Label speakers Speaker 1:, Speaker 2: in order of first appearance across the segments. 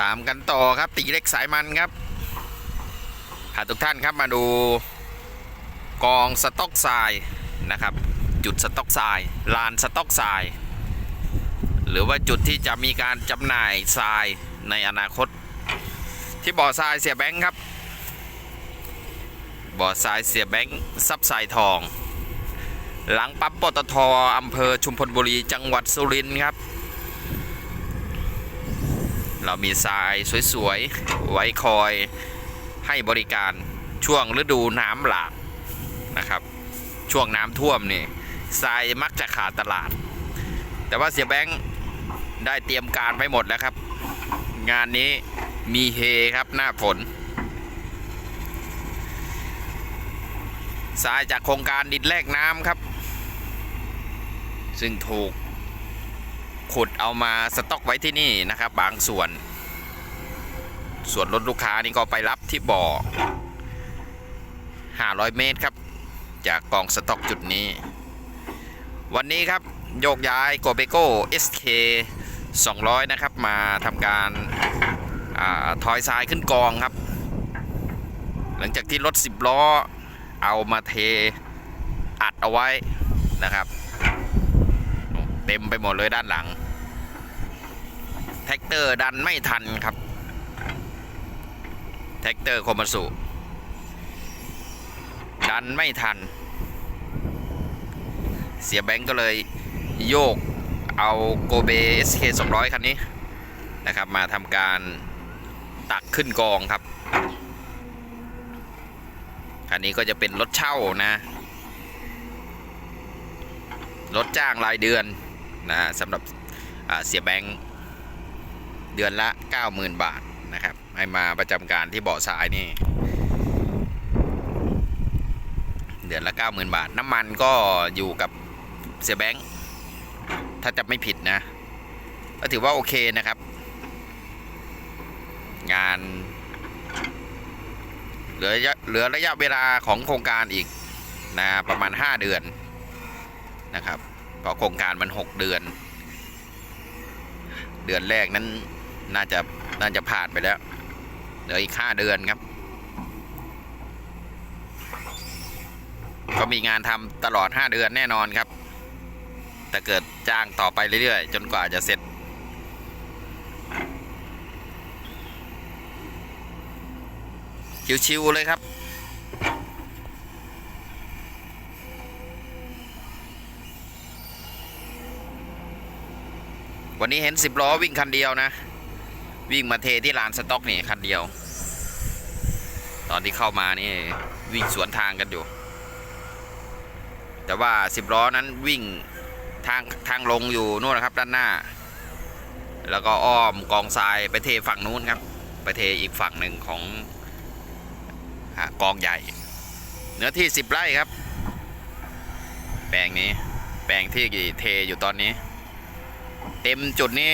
Speaker 1: ตามกันต่อครับตีเล็กสายมันครับพาทุกท่านครับมาดูกองสต็อกทรายนะครับ จุดสต็อกทรายลานสต็อกทราย หรือว่าจุดที่จะมีการจำหน่ายทรายในอนาคต ที่บ่อทรายเสียแบงค์ครับบ่อทรายเสียแบงค์ซับทรายทอง หลังปั๊มปตทอำเภอชุมพลบุรีจังหวัดสุรินทร์ครับ เรามีทรายสวยๆ ไว้คอยให้บริการช่วงฤดูน้ำหลากนะครับ ช่วงน้ำท่วมนี่ทรายมักจะขาดตลาด แต่ว่าเสียแบงค์ได้เตรียมการไปหมดแล้วครับ งานนี้มีเฮครับหน้าฝนทรายจากโครงการดินแลกน้ำครับ ซึ่งถูก ขุดเอามาสต็อกไว้ที่นี่นะครับ บางส่วน ส่วนรถลูกค้านี่ก็ไปรับที่บ่อ 500 เมตรครับ จากกองสต็อกจุดนี้ วันนี้ครับโยกย้ายโกเบโก้ SK 200 นะครับ มาทำการอาทอยทรายขึ้นกองครับ หลังจากที่รถ 10 ล้อ เอามาเทอัดเอาไว้นะครับ เต็มไปหมดเลยด้านหลัง แท็กเตอร์ดันไม่ทันครับ แท็กเตอร์โคมสุดันไม่ทัน เสียแบงก์ก็เลยโยกเอาโกเบ SK 200 คันนี้นะครับ มาทำการตักขึ้นกองครับ คันนี้ก็จะเป็นรถเช่านะ รถจ้างรายเดือนนะสำหรับเสียแบงค์ เดือนละ 90,000 บาทนะครับให้มาประจำการที่เบาะสายนี่ เดือนละ 90,000 บาท น้ำมันก็อยู่กับเสียแบงค์ถ้าจะไม่ผิดนะ ก็ถือว่าโอเคนะครับ งาน เหลือระยะเหลือระยะเวลาของโครงการอีกนะประมาณ 5 เดือนนะครับเพราะโครงการมัน 6 เดือน เดือนแรกนั้น น่าจะน่าจะผ่านไปแล้วเหลืออีก5เดือนครับ ก็มีงานทำตลอด5เดือนแน่นอนครับ แต่เกิดจ้างต่อไปเรื่อยๆ จนกว่าจะเสร็จ ชิวๆเลยครับวันนี้เห็นสิบล้อวิ่งคันเดียวนะ วิ่งมาเทที่ลานสต็อกนี่คันเดียว ตอนที่เข้ามานี่วิ่งสวนทางกันอยู่ แต่ว่าสิบล้อนั้นวิ่งทางทางลงอยู่นู่นนะครับด้านหน้า แล้วก็อ้อมกองทรายไปเทฝั่งนู้นครับ ไปเทอีกฝั่งหนึ่งของกองใหญ่ เนื้อที่สิบไร่ครับ แปลงนี้แปลงที่เทอยู่ตอนนี้ เต็มจุดนี้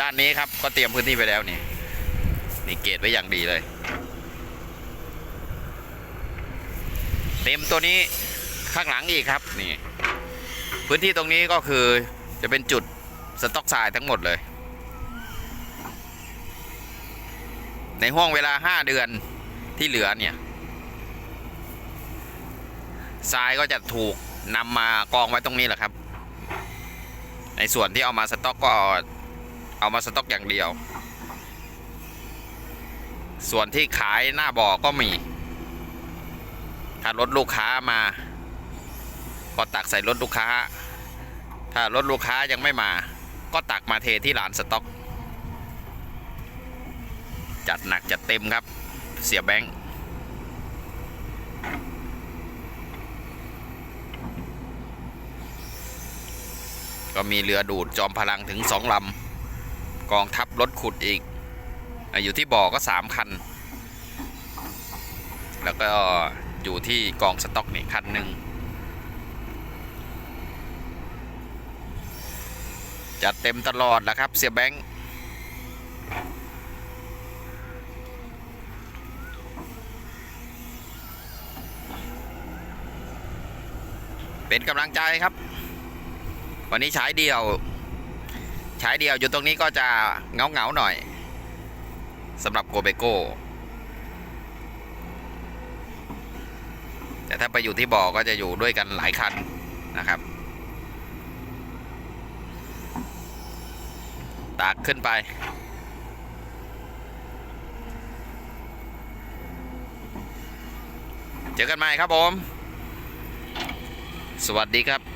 Speaker 1: ด้านนี้ครับก็เตรียมพื้นที่ไปแล้วนี่นี่เกตไว้อย่างดีเลย เต็มตัวนี้ข้างหลังอีกครับนี่ พื้นที่ตรงนี้ก็คือจะเป็นจุดสต็อกทรายทั้งหมดเลย ในห่วงเวลา 5 เดือนที่เหลือเนี่ยทรายก็จะถูกนำมากองไว้ตรงนี้แหละครับ ในส่วนที่เอามาสต็อกก็ เอามาสต็อกอย่างเดียว ส่วนที่ขายหน้าบ่อก็มี ถ้ารถลูกค้ามาก็ตักใส่รถลูกค้า ถ้ารถลูกค้ายังไม่มา ก็ตักมาเทที่ลานสต็อก จัดหนักจัดเต็มครับ เสียแบงค์ก็มีเรือดูดจอมพลังถึงสองลำ กองทัพรถขุดอีกออยู่ที่บ่อก็สามคัน แล้วก็อยู่ที่กองสต็อกนี่คันหนึ่งจัดเต็มตลอดแหละครับ เสียแบงค์เป็นกำลังใจครับ วันนี้ฉายเดียว ฉายเดียวอยู่ตรงนี้ก็จะเงาเงาๆหน่อยสำหรับโกเบโก้แต่ถ้าไปอยู่ที่บ่อก็จะอยู่ด้วยกันหลายคันนะครับ ตากขึ้นไป เจอกันใหม่ครับผม สวัสดีครับ